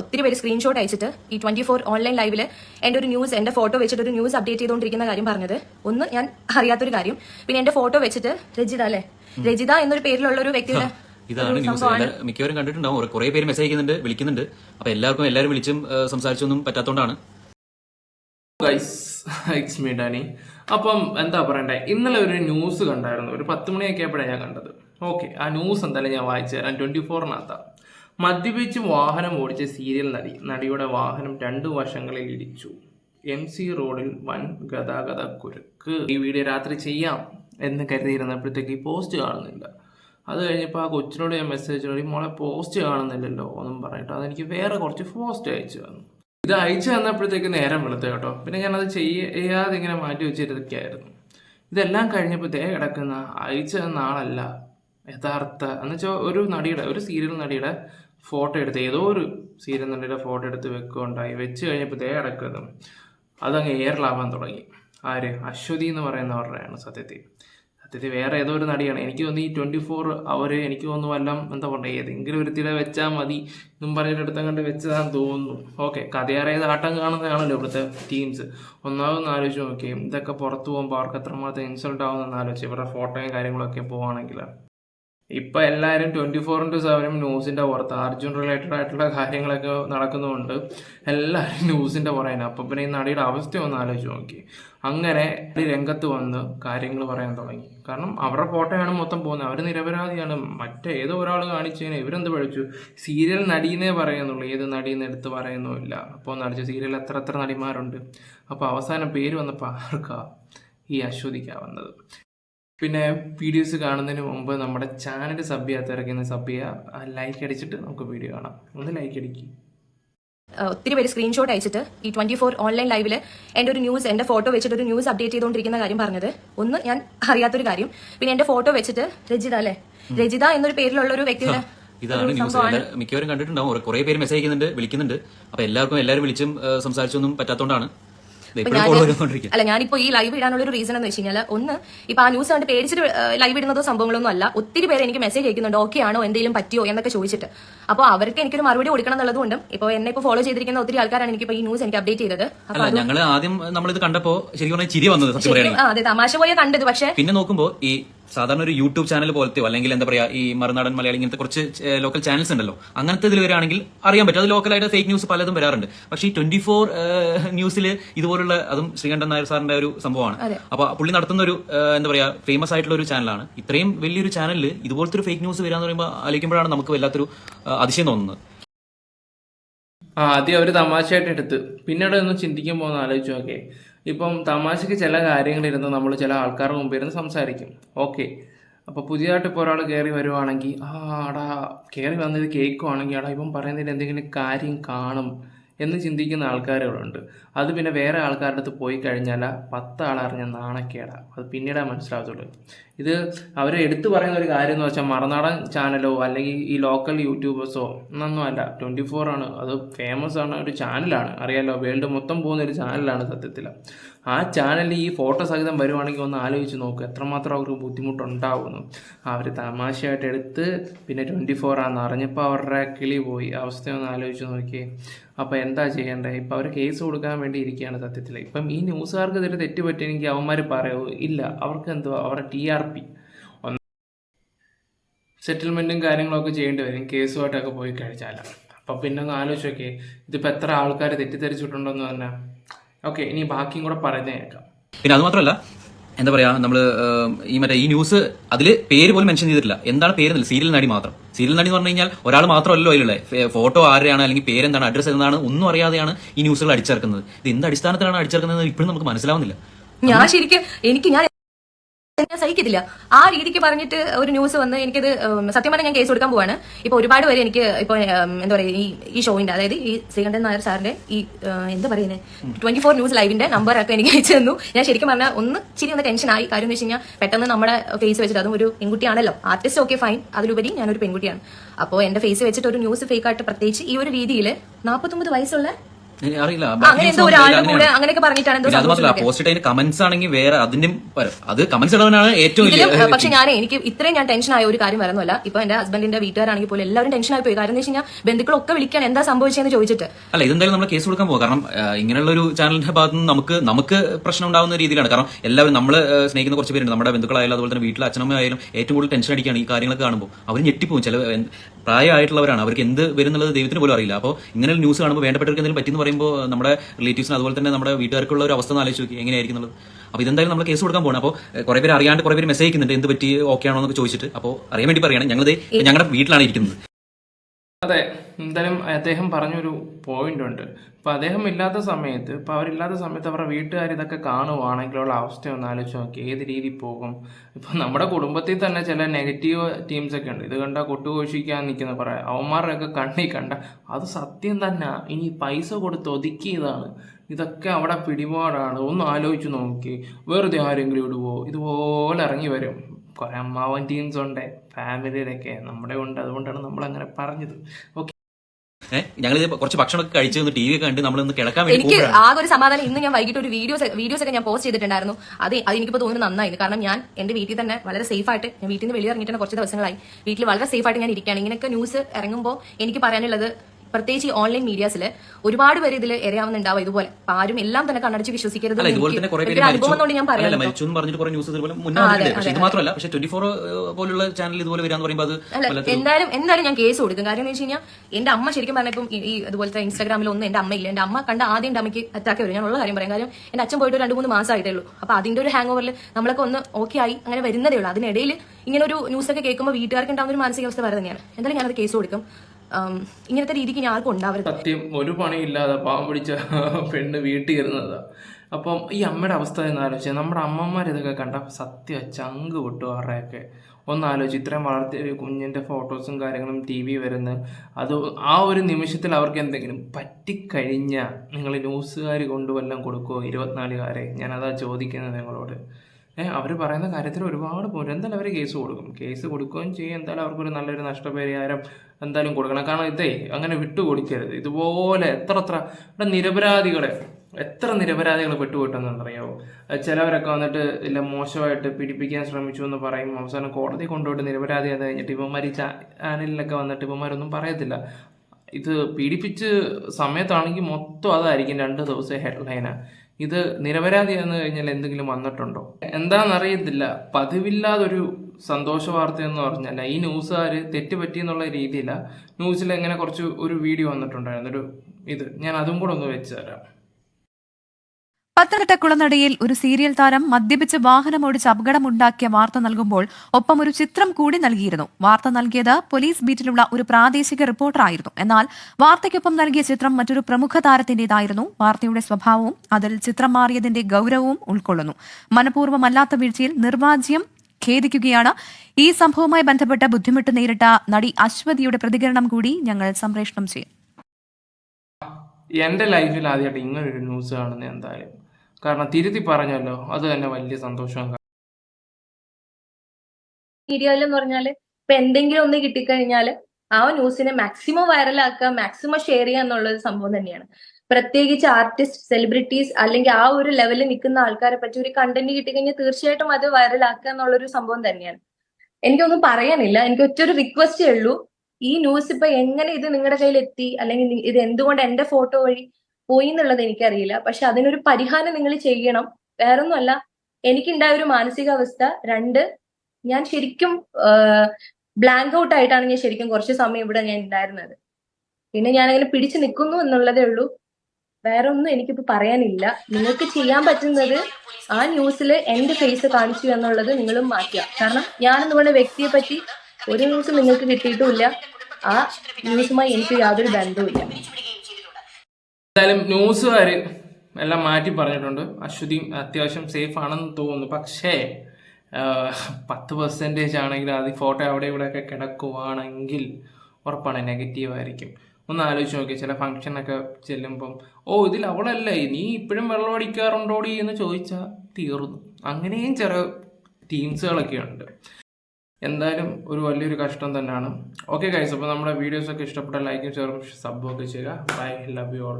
ഒത്തിരി പേര് സ്ക്രീൻഷോട്ട് അയച്ചിട്ട് ഈ ട്വന്റി ഫോർ ഓൺലൈൻ ലൈവിൽ എന്റെ ഒരു ന്യൂസ് എന്റെ ഫോട്ടോ വെച്ചിട്ട് ഒരു ന്യൂസ് അപ്ഡേറ്റ് ചെയ്തുകൊണ്ടിരിക്കുന്ന കാര്യം പറഞ്ഞത്. ഒന്ന് ഞാൻ അറിയാത്തൊരു കാര്യം. പിന്നെ എന്റെ ഫോട്ടോ വെച്ചിട്ട് രജിത അല്ലെ? രജിത എന്നൊരു പേരിലുള്ള ഒരു വ്യക്തിയുടെ ഇതാണ് ന്യൂസ് മിക്കവരും കണ്ടിട്ടുണ്ടാവും. കുറെ പേര് മെസ്സേജ് ചെയ്യുന്നുണ്ട് വിളിക്കുന്നുണ്ട്. അപ്പൊ എല്ലാവർക്കും എല്ലാവരും വിളിച്ചും സംസാരിച്ചൊന്നും പറ്റാത്തോണ്ടാണ്. ഇറ്റ്സ് മീ ഡാനി അപ്പം എന്താ പറയണ്ടേ? ഇന്നലെ ഒരു ന്യൂസ് കണ്ടായിരുന്നു. ഒരു പത്ത് മണിയൊക്കെ ആയപ്പോഴാണ് ഞാൻ കണ്ടത്. ഓക്കെ ആ ന്യൂസ് എന്തായാലും ഞാൻ വായിച്ചു തരാം. ട്വന്റി ഫോറിനകത്താണ് മദ്യപിച്ച് വാഹനം ഓടിച്ച സീരിയൽ നടി നടിയുടെ വാഹനം രണ്ടു വശങ്ങളിൽ ഇടിച്ചു. എം സി റോഡിൽ വൻ ഗതാഗത കുരുക്ക്. ഈ വീഡിയോ രാത്രി ചെയ്യാം എന്ന് കരുതിയിരുന്നപ്പോഴത്തേക്ക് ഈ പോസ്റ്റ് കാണുന്നില്ല. അത് കഴിഞ്ഞപ്പോൾ ആ കൊച്ചിനോട് ഞാൻ മെസ്സേജ് വഴി മോളെ പോസ്റ്റ് കാണുന്നില്ലല്ലോ എന്നും പറഞ്ഞിട്ട് അതെനിക്ക് വേറെ കുറച്ച് പോസ്റ്റ് അയച്ചു തന്നു. ഇത് അയച്ചു തന്നപ്പോഴത്തേക്ക് നേരം വെളുത്തു കേട്ടോ. പിന്നെ ഞാനത് ചെയ്യാതെ ഇങ്ങനെ മാറ്റി വെച്ചിരിക്കുകയായിരുന്നു. ഇതെല്ലാം കഴിഞ്ഞപ്പോൾ ദേ കിടക്കുന്ന അയച്ചു തന്ന ആളല്ല യഥാർത്ഥ എന്ന് വെച്ചാൽ ഒരു നടിയുടെ ഒരു സീരിയൽ നടിയുടെ ഫോട്ടോ എടുത്ത് ഏതോ ഒരു സീരിയൽ ഫോട്ടോ എടുത്ത് വെക്കുകയുണ്ടായി. വെച്ച് കഴിഞ്ഞപ്പോൾ ദേ അടക്കുന്നത് അതങ്ങ് എയറിലാവാൻ തുടങ്ങി. ആര്? അശ്വതി എന്ന് പറയുന്നവരുടെയാണ് സത്യത്തിൽ. സത്യത്തിൽ വേറെ ഏതോ ഒരു നടിയാണ്. എനിക്ക് തോന്നുന്നു ഈ ട്വന്റി ഫോർ അവർ എനിക്ക് തോന്നുന്നു എല്ലാം എന്താ പറയുക ഏതെങ്കിലും ഒരു തിര വെച്ചാൽ മതി എന്നും പറഞ്ഞിട്ട് കണ്ട് വെച്ചതാന്ന് തോന്നുന്നു. ഓക്കെ കഥയറിയത് ആട്ടം കാണുന്നതാണല്ലോ ഇവിടുത്തെ ടീംസ് ഒന്നാമതൊന്ന് ആലോചിച്ച് നോക്കി ഇതൊക്കെ പുറത്ത് പോകുമ്പോൾ അവർക്ക് എത്രമാത്രം ഇൻസൾട്ട് ആവുമെന്ന് ആലോചിച്ച്. ഇവരുടെ ഫോട്ടോയും കാര്യങ്ങളൊക്കെ പോവുകയാണെങ്കിൽ ഇപ്പൊ എല്ലാവരും ട്വന്റി ഫോർ ഇന്റു സെവനും ന്യൂസിന്റെ പുറത്ത് അർജുൻ റിലേറ്റഡ് ആയിട്ടുള്ള കാര്യങ്ങളൊക്കെ നടക്കുന്നതുകൊണ്ട് എല്ലാവരും ന്യൂസിന്റെ പുറയാണ് അപ്പൊ പിന്നെ ഈ നടിയുടെ അവസ്ഥ ഒന്ന് ആലോചിച്ച് നോക്കി. അങ്ങനെ രംഗത്ത് വന്ന് കാര്യങ്ങൾ പറയാൻ തുടങ്ങി. കാരണം അവരുടെ ഫോട്ടോയാണ് മൊത്തം പോകുന്നത്. അവർ നിരപരാധിയാണ്. മറ്റേതോ ഒരാൾ കാണിച്ചതിന് ഇവരെന്ത് പഠിച്ചു? സീരിയൽ നടീന്നേ പറയുന്നുള്ളൂ. ഏത് നടീന്ന് എടുത്ത് പറയുന്നുമില്ല. അപ്പോൾ നടിച്ച സീരിയൽ എത്ര എത്ര നടിമാരുണ്ട്. അപ്പോൾ അവസാനം പേര് വന്നപ്പോൾ ആർക്കാ ഈ അശ്വതിക്കാ വന്നത്? പിന്നെ വീഡിയോസ് കാണുന്നതിന് മുമ്പ് നമ്മുടെ ചാനൽ സബ് ചെയ്യാത്തിറക്കുന്ന സബ് ചെയ്യുക ലൈക്ക് അടിച്ചിട്ട് നമുക്ക് വീഡിയോ കാണാം. ഒന്ന് ലൈക്ക് അടിക്കും. ഒത്തിരി പേര് സ്ക്രീൻഷോട്ട് അയച്ചിട്ട് ഈ ട്വന്റി ഫോർ ഓൺലൈൻ ലൈവിൽ എന്റെ ഒരു ന്യൂസ് എന്റെ ഫോട്ടോ വെച്ചിട്ട് ഒരു ന്യൂസ് അപ്ഡേറ്റ് ചെയ്തുകൊണ്ടിരിക്കുന്ന കാര്യം പറഞ്ഞത്. ഒന്ന് ഞാൻ അറിയാത്തൊരു കാര്യം. പിന്നെ എന്റെ ഫോട്ടോ വെച്ചിട്ട് രജിത അല്ലെ? രജിത എന്നൊരു പേരിലുള്ള ഒരു വ്യക്തിയുടെ ഇതാണ് ന്യൂസ്. മിക്കവരും കണ്ടിട്ടുണ്ടാവും. കുറെ പേര് മെസ്സേജ് അയക്കുന്നുണ്ട് വിളിക്കുന്നുണ്ട്. അപ്പൊ എല്ലാവർക്കും എല്ലാവരും വിളിച്ചും സംസാരിച്ചൊന്നും പറ്റാത്തോണ്ടാണ്. അല്ല ഞാനിപ്പോ ഈ ലൈവ് ഇടാനുള്ള ഒരു റീസൺ എന്ന് വെച്ച് കഴിഞ്ഞാൽ ഒന്ന് ഇപ്പൊ ആ ന്യൂസ് കണ്ട് പേടിച്ചിട്ട് ലൈവ് ഇടുന്നതോ സംഭവങ്ങളൊന്നും അല്ല. ഒത്തിരി പേര് എനിക്ക് മെസ്സേജ് അയക്കുന്നുണ്ട്. ഓക്കെ ആണോ എന്തെങ്കിലും പറ്റിയോ? എന്നൊക്കെ ചോദിച്ചിട്ട്. അപ്പോൾ അവർക്ക് എനിക്കൊരു മറുപടി കൊടുക്കണം എന്നുള്ളതുകൊണ്ടും ഇപ്പോൾ എന്നെ ഇപ്പോൾ ഫോളോ ചെയ്തിരിക്കുന്ന ഒത്തിരി ആൾക്കാരാണ് എനിക്ക് ഈ ന്യൂസ് എനിക്ക് അപ്ഡേറ്റ് ചെയ്തത്. അല്ല ഞങ്ങൾ ആദ്യം നമ്മളിത് കണ്ടപ്പോ ശരിക്കും ചിരി വന്നത് സത്യം പറയുകയാണെങ്കിൽ അതെ തമാശ പോയ കണ്ടത്. പക്ഷേ പിന്നെ നോക്കുമ്പോൾ ഈ സാധാരണ ഒരു യൂട്യൂബ് ചാനൽ പോലത്തെയോ അല്ലെങ്കിൽ എന്താ പറയാ ഈ മറുനാടൻ മലയാളി ഇങ്ങനത്തെ കുറച്ച് ലോക്കൽ ചാനൽസ് ഉണ്ടല്ലോ. അങ്ങനത്തെ ഇതിൽ വരികയാണെങ്കിൽ അറിയാൻ പറ്റും. അത് ലോക്കലായിട്ട് ഫേക്ക് ന്യൂസ് പലതും വരാറുണ്ട്. പക്ഷേ ഈ ട്വന്റി ഫോർ ന്യൂസിൽ ഇതുപോലുള്ള അതും ശ്രീകണ്ഠൻ നായർ സാറിന്റെ ഒരു സംഭവമാണ്. അപ്പൊ പുള്ളി നടത്തുന്ന ഒരു എന്താ പറയാ ഫേമസ് ആയിട്ടുള്ള ഒരു ചാനലാണ് ഇത്രയും വലിയൊരു ചാനലിൽ ഇതുപോലത്തെ ഒരു ഫേക്ക് ന്യൂസ് വരാന്ന് പറയുമ്പോൾ ആലോചിക്കുമ്പോഴാണ് നമുക്ക് വല്ലാത്തൊരു അതിശയം തോന്നുന്നത്. ആ ആദ്യം അവർ തമാശയായിട്ട് എടുത്ത്. പിന്നീട് ഒന്ന് ചിന്തിക്കുമ്പോൾ ഒന്ന് ആലോചിച്ച് നോക്കേ ഇപ്പം തമാശയ്ക്ക് ചില കാര്യങ്ങളിരുന്ന് നമ്മൾ ചില ആൾക്കാരുടെ മുമ്പിൽ ഇരുന്ന് സംസാരിക്കും. ഓക്കെ. അപ്പോൾ പുതിയതായിട്ട് ഇപ്പോൾ ഒരാൾ കയറി വരുവാണെങ്കിൽ ആ അടാ കയറി വന്നത് കേൾക്കുവാണെങ്കിൽ അടാ ഇപ്പം പറയുന്നതിൽ എന്തെങ്കിലും കാര്യം കാണും. എന്ന് ചിന്തിക്കുന്ന ആൾക്കാരുകളുണ്ട്. അത് പിന്നെ വേറെ ആൾക്കാരുടെ അടുത്ത് പോയി കഴിഞ്ഞാൽ പത്ത് ആളറിഞ്ഞ നാണക്കേടാ. അത് പിന്നീടാ മനസ്സിലാകത്തുള്ളൂ ഇത് അവർ എടുത്തു പറയുന്ന ഒരു കാര്യം എന്ന് വെച്ചാൽ മറുനാടൻ ചാനലോ അല്ലെങ്കിൽ ഈ ലോക്കൽ യൂട്യൂബേഴ്സോ എന്നൊന്നും അല്ല. ട്വന്റി ഫോർ ആണ്. അത് ഫേമസ് ആണ്. ഒരു ചാനലാണ്. അറിയാലോ? വേൾഡ് മൊത്തം പോകുന്ന ഒരു ചാനലാണ് സത്യത്തിൽ. ആ ചാനലിൽ ഈ ഫോട്ടോ സഹിതം വരുവാണെങ്കിൽ ഒന്ന് ആലോചിച്ച് നോക്കുക എത്രമാത്രം അവർക്ക് ബുദ്ധിമുട്ടുണ്ടാവുന്നു. അവർ തമാശയായിട്ട് എടുത്ത് പിന്നെ ട്വന്റി ഫോർ ആണെന്ന് അറിഞ്ഞപ്പോൾ അവരുടെ കിളി പോയി. അവസ്ഥ അവസ്ഥയൊന്ന് ആലോചിച്ച് നോക്കി അപ്പോൾ എന്താ ചെയ്യേണ്ടത് ഇപ്പോൾ അവർ കേസ് കൊടുക്കാൻ വേണ്ടി ഇരിക്കുകയാണ് സത്യത്തിൽ ഇപ്പം ഈ ന്യൂസുകാർക്ക് ഇതിൽ തെറ്റ് പറ്റിയെങ്കിൽ അവന്മാർ പറയൂ? ഇല്ല. അവർക്ക് എന്തുവാ? അവരുടെ ടി ആർ പി സെറ്റിൽമെന്റും കാര്യങ്ങളൊക്കെ ചെയ്യേണ്ടി വരും. കേസുമായിട്ടൊക്കെ പോയി കഴിച്ചാൽ അപ്പം പിന്നെ ഒന്ന് ആലോചിച്ച് നോക്കിയേ. ഇതിപ്പോൾ എത്ര ആൾക്കാർ തെറ്റിദ്ധരിച്ചിട്ടുണ്ടെന്ന് തന്നെ ഓക്കെ ഇനി ബാക്കിയും കൂടെ പറയുന്നത് കേൾക്കാം. പിന്നെ അത് മാത്രമല്ല എന്താ പറയാ നമ്മൾ ഈ മറ്റേ ഈ ന്യൂസ് അതിൽ പേര് പോലും മെൻഷൻ ചെയ്തിട്ടില്ല. എന്താണ് പേര് സീരിയൽ നടി മാത്രം. സീരിയൽ നടി എന്ന് പറഞ്ഞു കഴിഞ്ഞാൽ ഒരാൾ മാത്രമല്ലോ അതിലുള്ളത് ഫോട്ടോ ആരെയാണ് അല്ലെങ്കിൽ പേരെന്താണ് അഡ്രസ് എന്താണ് ഒന്നും അറിയാതെയാണ് ഈ ന്യൂസുകൾ അടിച്ചിറക്കുന്നത്. ഇത് എന്ത് അടിസ്ഥാനത്തിലാണ് അടിച്ചിറക്കുന്നത് ഇപ്പോഴും നമുക്ക് മനസ്സിലാവുന്നില്ല. ഞാൻ ശരിക്കും എനിക്ക് ഞാൻ ഞാൻ സഹിക്കത്തില്ല. ആ രീതിക്ക് പറഞ്ഞിട്ട് ഒരു ന്യൂസ് വന്ന് എനിക്കത് സത്യം പറഞ്ഞാൽ ഞാൻ കേസ് കൊടുക്കാൻ പോവാണ്. ഇപ്പൊ ഒരുപാട് പേര് എനിക്ക് ഇപ്പൊ എന്താ പറയുക ഈ ഈ ഷോയിന്റെ അതായത് ഈ ശ്രീകണ്ഠൻ നായർ സാറിന്റെ ഈ എന്താ പറയുന്നത് ട്വന്റി ഫോർ ന്യൂസ് ലൈവിന്റെ നമ്പർ ഒക്കെ എനിക്ക് അയച്ചു തന്നു. ഞാൻ ശരിക്കും പറഞ്ഞാൽ ഒന്ന് ചിരി ഒന്ന് ടെൻഷൻ ആയി. കാര്യം എന്ന് വെച്ച് കഴിഞ്ഞാൽ പെട്ടെന്ന് നമ്മുടെ ഫേസ് വെച്ചിട്ട് അതും ഒരു പെൺകുട്ടിയാണല്ലോ. ആർട്ടിസ്റ്റ് ഓക്കെ ഫൈൻ അതിലുപരി ഞാനൊരു പെൺകുട്ടിയാണ്. അപ്പോൾ എന്റെ ഫേസ് വെച്ചിട്ട് ഒരു ന്യൂസ് ഫേക്ക് ആയിട്ട് പ്രത്യേകിച്ച് ഈ ഒരു രീതിയിൽ നാൽപ്പത്തൊമ്പത് വയസ്സുള്ള അറിയില്ല. ആ, അങ്ങനെ എന്തോ ഒരാളുടെ കൂടെ അങ്ങനെയൊക്കെ പറഞ്ഞിട്ടാണ് എന്തോ അത് മാത്രമല്ല പോസ്റ്റ് കമന്റ്സ് ആണെങ്കിൽ വേറെ അതിന്റെ. അത് കമന്റ്സ് ഇടുന്നവനാണ് ഏറ്റവും വലിയ പക്ഷെ ഞാൻ എനിക്ക് ഇത്രയും ഞാൻ ടെൻഷൻ ആയ ഒരു കാര്യം വരുന്നില്ല ഇപ്പൊ എന്റെ ഹസ്ബൻഡിന്റെ വീട്ടുകാരാണെങ്കിൽ പോലും എല്ലാവരും ടെൻഷൻ ആയി പോയി. കാരണം എന്താ വെച്ച് കഴിഞ്ഞാൽ ബന്ധുക്കളൊക്കെ വിളിക്കാൻ എന്താ സംഭവിച്ചെന്ന് ചോദിച്ചിട്ട്. അല്ല ഇതെന്തായാലും നമ്മൾ കേസ് കൊടുക്കാൻ പോകും കാരണം ഇങ്ങനെയുള്ള ഒരു ചാനലിന്റെ ഭാഗത്ത് നിന്ന് നമുക്ക് നമുക്ക് പ്രശ്നം ഉണ്ടാവുന്ന രീതിയിലാണ്. കാരണം എല്ലാവരും നമ്മൾ സ്നേഹിക്കുന്ന കുറച്ച് പേരുണ്ട്. നമ്മുടെ ബന്ധുക്കളായാലും അതുപോലെ തന്നെ വീട്ടിലെ അച്ഛനമ്മയായാലും ഏറ്റവും കൂടുതൽ ടെൻഷൻ അടിക്കുകയാണ് ഈ കാര്യങ്ങളൊക്കെ കാണുമ്പോൾ. അവർ ഞെട്ടിപ്പോകും ചില പ്രായമായിട്ടുള്ളവരാണ്. അവർക്ക് എന്ത് വരുന്നുള്ളത് ദൈവത്തിന് പോലും അറിയില്ല. അപ്പോൾ ഇങ്ങനെ ന്യൂസ് കാണുമ്പോൾ വേണ്ടപ്പെട്ടവർക്ക് എന്തെങ്കിലും പറ്റിയെന്ന് പറയുമ്പോൾ നമ്മുടെ റിലേറ്റീവ്സിന് അതുപോലെ തന്നെ നമ്മുടെ വീട്ടുകാർക്കുള്ള ഒരു അവസ്ഥ ആലോചിച്ച് നോക്കി. എങ്ങനെയായിരിക്കും എന്നുള്ളത്? അപ്പോൾ ഇതെന്തായാലും നമ്മൾ കേസ് കൊടുക്കാൻ പോകണം അപ്പോൾ കുറെ പേര് അറിയാണ്ട് കുറെ പേര് മെസ്സേജ് അയക്കുന്നുണ്ട്. എന്ത് പറ്റി? ഓക്കെ ആണോ എന്നൊക്കെ ചോദിച്ചിട്ട്. അപ്പോൾ അറിയാൻ വേണ്ടി പറയുകയാണ് ഞങ്ങൾ ഞങ്ങളുടെ വീട്ടിലാണ് ഇരിക്കുന്നത്. അതെ എന്തായാലും അദ്ദേഹം പറഞ്ഞൊരു പോയിന്റ് ഉണ്ട്. ഇപ്പൊ അദ്ദേഹം ഇല്ലാത്ത സമയത്ത് ഇപ്പൊ അവരില്ലാത്ത സമയത്ത് അവരുടെ വീട്ടുകാർ ഇതൊക്കെ കാണുവാണെങ്കിലുള്ള അവസ്ഥ ഒന്ന് ആലോചിച്ച് നോക്കി. ഏത് രീതി പോകും? ഇപ്പൊ നമ്മുടെ കുടുംബത്തിൽ തന്നെ ചില നെഗറ്റീവ് ടീംസ് ഒക്കെ ഉണ്ട്. ഇത് കണ്ട കൊട്ടുഘോഷിക്കാൻ നിൽക്കുന്ന പറയാം അവന്മാരുടെയൊക്കെ കണ്ണി കണ്ട അത് സത്യം തന്നെ ഇനി പൈസ കൊടുത്ത് ഒതുക്കിയതാണ്. ഇതൊക്കെ അവിടെ പിടിപാടാണ്. ഒന്ന് ആലോചിച്ച് നോക്കി. വെറുതെ ആരെങ്കിലും ഇടുവോ? ഇതുപോലെ ഇറങ്ങി വരും. കുറെ അമ്മാവൻ ടീംസ് ഉണ്ട് ഫാമിലിയിലൊക്കെ നമ്മുടെ ഉണ്ട് അതുകൊണ്ടാണ് നമ്മൾ അങ്ങനെ പറഞ്ഞത്. ഓക്കെ. ഞങ്ങൾ കുറച്ച് ഭക്ഷണമൊക്കെ കഴിച്ചു ടി വി ഒക്കെ കണ്ട് നമ്മൾ കിടക്കാൻ വേണ്ടി എനിക്ക് ആകെ ഒരു സമാധാനം. ഇന്ന് ഞാൻ വൈകിട്ട് ഒരു വീഡിയോസ് വീഡിയോസ് ഒക്കെ ഞാൻ പോസ്റ്റ് ചെയ്തിട്ടുണ്ടായിരുന്നു. അത് അത് എനിക്കിപ്പോൾ തോന്നുന്നു നന്നായി കാരണം ഞാൻ എന്റെ വീട്ടിൽ തന്നെ വളരെ സേഫ് ആയിട്ട് ഞാൻ വീട്ടിൽ നിന്ന് വെളിയിറങ്ങിയിട്ടാണ് കുറച്ച് ദിവസങ്ങളായി. വീട്ടിൽ വളരെ സേഫ് ആയിട്ട് ഞാൻ ഇരിക്കുകയാണ്. ഇങ്ങനെയൊക്കെ ന്യൂസ് ഇറങ്ങുമ്പോൾ എനിക്ക് പറയാനുള്ളത് പ്രത്യേകിച്ച് ഈ ഓൺലൈൻ മീഡിയാസിൽ ഒരുപാട് പേര് ഇതിൽ ഇരയാവുന്നുണ്ടാവും. ഇതുപോലെ. അപ്പൊ ആരും എല്ലാം തന്നെ കണ്ണടച്ച് വിശ്വസിക്കരുത് അനുഭവം കൊണ്ട് ഞാൻ പറയാം മരിച്ചു എന്ന് പറഞ്ഞിട്ട് കുറെ ന്യൂസ് ഇതുപോലെ ഇത് മാത്രമല്ല. പക്ഷേ ട്വന്റി ഫോർ പോലുള്ള ചാനൽ ഇതുപോലെ വരാന്ന് പറയുമ്പോൾ അത് എന്തായാലും എന്തായാലും ഞാൻ കേസ് കൊടുക്കും. കാര്യം എന്ന് വെച്ച് കഴിഞ്ഞാൽ എന്റെ അമ്മ ശരിക്കും പറഞ്ഞപ്പം ഈ ഇതുപോലത്തെ ഇൻസ്റ്റാഗ്രാമിൽ ഒന്നും എന്റെ അമ്മയില്ല എന്റെ അമ്മ കണ്ട ആദ്യം എന്റെ അമ്മയ്ക്ക് അറ്റാക്ക് വരും. ഞാൻ ഉള്ള കാര്യം പറയാം. കാര്യം എന്റെ അച്ഛൻ പോയിട്ട് രണ്ട് മൂന്ന് മാസമായിട്ടേ ഉള്ളൂ. അപ്പൊ അതിന്റെ ഒരു ഹാങ് ഓവറിൽ നമ്മളൊക്കെ ഒന്ന് ഓക്കെ ആയി അങ്ങനെ വരുന്നതേ ഉള്ളൂ. അതിനിടയിൽ ഇങ്ങനെ ഒരു ന്യൂസ് ഒക്കെ കേൾക്കുമ്പോൾ വീട്ടുകാർക്ക് ഉണ്ടാവുന്ന ഒരു മാനസികാവസ്ഥ വരെ തന്നെയാണ്. എന്തായാലും ഞാനത് കേസ് കൊടുക്കും. ഇങ്ങനത്തെ രീതിക്ക് ഞാൻ ആർക്കും ഉണ്ടാവരുത്. സത്യം ഒരു പണിയില്ലാതെ പാവം പിടിച്ച പെണ്ണ് വീട്ടിൽ ഇരുന്നതാ. അപ്പം ഈ അമ്മയുടെ അവസ്ഥ എന്ന് ആലോചിച്ചാൽ നമ്മുടെ അമ്മമാർ ഇതൊക്കെ കണ്ട സത്യം ചങ്ക് വിട്ടു അവരുടെയൊക്കെ ഒന്ന് ആലോചിച്ച് ഇത്രയും വളർത്തിയ കുഞ്ഞിന്റെ ഫോട്ടോസും കാര്യങ്ങളും ടി വി വരുന്ന അത് ആ ഒരു നിമിഷത്തിൽ അവർക്ക് എന്തെങ്കിലും പറ്റിക്കഴിഞ്ഞാൽ നിങ്ങൾ ന്യൂസുകാർ കൊണ്ടുവല്ലാം കൊടുക്കുമോ ഇരുപത്തിനാലുകാരെ. ഞാനതാ ചോദിക്കുന്നത് നിങ്ങളോട്. അവർ പറയുന്ന കാര്യത്തിൽ ഒരുപാട് പോലും എന്തായാലും അവർ കേസ് കൊടുക്കും. കേസ് കൊടുക്കുകയും ചെയ്യും. എന്തായാലും അവർക്കൊരു നല്ലൊരു നഷ്ടപരിഹാരം എന്തായാലും കൊടുക്കണം. കാരണം ഇതേ അങ്ങനെ വിട്ടുകൊടുക്കരുത്. ഇതുപോലെ എത്ര എത്ര ഇവിടെ നിരപരാധികളെ എത്ര നിരപരാധികൾ പെട്ടുപോയിട്ടെന്നറിയാവോ ചിലവരൊക്കെ വന്നിട്ട് ഇല്ല മോശമായിട്ട് പിടിപ്പിക്കാൻ ശ്രമിച്ചു എന്ന് പറയും അവസാനം കോടതി കൊണ്ടുപോയിട്ട് നിരപരാധി അത് കഴിഞ്ഞിട്ട് ഇവന്മാർ ഈ ചാനലിലൊക്കെ വന്നിട്ട് ഇവന്മാരൊന്നും പറയത്തില്ല. ഇത് പീഡിപ്പിച്ച് സമയത്താണെങ്കിൽ മൊത്തം അതായിരിക്കും രണ്ട് ദിവസം ഹെഡ്ലൈനാ. ഇത് നിരപരാധി എന്ന് കഴിഞ്ഞാൽ എന്തെങ്കിലും വന്നിട്ടുണ്ടോ? എന്താണെന്നറിയത്തില്ല. പതിവില്ലാതൊരു സന്തോഷ വാർത്ത എന്ന് പറഞ്ഞാൽ ഈ ന്യൂസുകാർ തെറ്റുപറ്റി എന്നുള്ള രീതിയിലാണ് ന്യൂസിൽ എങ്ങനെ കുറച്ച് ഒരു വീഡിയോ വന്നിട്ടുണ്ടായിരുന്നു. ഒരു ഇത്. ഞാൻ അതും കൂടെ ഒന്ന് വെച്ച് തരാം. പത്തനംതിട്ട കുളനടയിൽ ഒരു സീരിയൽ താരം മദ്യപിച്ച് വാഹനമോടിച്ച് അപകടമുണ്ടാക്കിയ വാർത്ത നൽകുമ്പോൾ ഒപ്പം ഒരു ചിത്രം കൂടി നൽകിയിരുന്നു. വാർത്ത നൽകിയത് പോലീസ് ബീറ്റിലുള്ള ഒരു പ്രാദേശിക റിപ്പോർട്ടറായിരുന്നു. എന്നാൽ വാർത്തയ്ക്കൊപ്പം നൽകിയ ചിത്രം മറ്റൊരു പ്രമുഖ താരത്തിന്റേതായിരുന്നു വാർത്തയുടെ സ്വഭാവവും അതിൽ ചിത്രം മാറിയതിന്റെ ഗൌരവവും ഉൾക്കൊള്ളുന്നു. മനഃപൂർവമല്ലാത്ത വീഴ്ചയിൽ നിർവാജ്യം ഖേദിക്കുകയാണ്. ഈ സംഭവവുമായി ബന്ധപ്പെട്ട ബുദ്ധിമുട്ട് നേരിട്ട നടി അശ്വതിയുടെ പ്രതികരണം കൂടി ഞങ്ങൾ സംപ്രേഷണം ചെയ്യും. എന്റെ ലൈഫിൽ ആദ്യമായിട്ട് ഇങ്ങനൊരു ന്യൂസ് കാണുന്നത് എന്തായാലും കാരണം തിരുത്തി പറഞ്ഞല്ലോ അത് തന്നെ വലിയ സന്തോഷം. മീഡിയയിൽ എന്ന് പറഞ്ഞാൽ ഇപ്പൊ എന്തെങ്കിലും ഒന്ന് കിട്ടിക്കഴിഞ്ഞാൽ ആ ന്യൂസിനെ മാക്സിമം വൈറലാക്കുക മാക്സിമം ഷെയർ ചെയ്യുക ഒരു സംഭവം തന്നെയാണ്. പ്രത്യേകിച്ച് ആർട്ടിസ്റ്റ് സെലിബ്രിറ്റീസ് അല്ലെങ്കിൽ ആ ഒരു ലെവലിൽ നിൽക്കുന്ന ആൾക്കാരെ പറ്റി ഒരു കണ്ടന്റ് കിട്ടിക്കഴിഞ്ഞാൽ തീർച്ചയായിട്ടും അത് വൈറലാക്കുക എന്നുള്ളൊരു സംഭവം തന്നെയാണ്. എനിക്കൊന്നും പറയാനില്ല. എനിക്ക് ഒറ്റൊരു റിക്വസ്റ്റേ ഉള്ളൂ. ഈ ന്യൂസ് ഇപ്പൊ എങ്ങനെ ഇത് നിങ്ങളുടെ കയ്യിൽ എത്തി അല്ലെങ്കിൽ ഇത് എന്തുകൊണ്ട് എന്റെ ഫോട്ടോ വഴി പോയി എന്നുള്ളത് എനിക്കറിയില്ല. പക്ഷെ അതിനൊരു പരിഹാരം നിങ്ങൾ ചെയ്യണം. വേറൊന്നുമല്ല എനിക്കുണ്ടായ ഒരു മാനസികാവസ്ഥ. രണ്ട് ഞാൻ ശരിക്കും ബ്ലാങ്ക് ഔട്ട് ആയിട്ടാണ് ഞാൻ ശരിക്കും കുറച്ച് സമയം ഇവിടെ ഞാൻ ഉണ്ടായിരുന്നത്. പിന്നെ ഞാൻ അങ്ങനെ പിടിച്ചു നിൽക്കുന്നു എന്നുള്ളതേ ഉള്ളൂ. വേറെ ഒന്നും എനിക്കിപ്പോ പറയാനില്ല. നിങ്ങൾക്ക് ചെയ്യാൻ പറ്റുന്നത് ആ ന്യൂസിൽ എന്റെ ഫേസ് കാണിച്ചു എന്നുള്ളത് നിങ്ങളും മാറ്റുക കാരണം ഞാനെന്ന് പറഞ്ഞ വ്യക്തിയെ പറ്റി ഒരു ന്യൂസ് നിങ്ങൾക്ക് കിട്ടിയിട്ടുമില്ല. ആ ന്യൂസുമായി എനിക്ക് യാതൊരു ബന്ധവുമില്ല. എന്തായാലും ന്യൂസുകാർ എല്ലാം മാറ്റി പറഞ്ഞിട്ടുണ്ട്. അശ്വതി അത്യാവശ്യം സേഫ് ആണെന്ന് തോന്നുന്നു. പക്ഷേ പത്ത് പെർസെന്റേജ് ആണെങ്കിൽ അത് ഫോട്ടോ അവിടെ ഇവിടെയൊക്കെ കിടക്കുവാണെങ്കിൽ ഉറപ്പാണ് നെഗറ്റീവ് ആയിരിക്കും. ഒന്ന് ആലോചിച്ച് നോക്കിയാൽ ചില ഫംഗ്ഷനൊക്കെ ചെല്ലുമ്പം ഓ ഇതിൽ അവളല്ലേ? നീ ഇപ്പോഴും വെള്ളം അടിക്കാറുണ്ടോടി? എന്ന് ചോദിച്ചാൽ തീർന്നു. അങ്ങനെയും ചില ടീംസുകളൊക്കെ ഉണ്ട്. എന്തായാലും ഒരു വലിയൊരു കഷ്ടം തന്നെയാണ്. ഓക്കെ കഴിച്ചപ്പോൾ അപ്പോൾ നമ്മുടെ വീഡിയോസൊക്കെ ഇഷ്ടപ്പെട്ട ലൈക്കും ഷെയറും സബ്ബും ഒക്കെ ചെയ്യുക. Bye love you all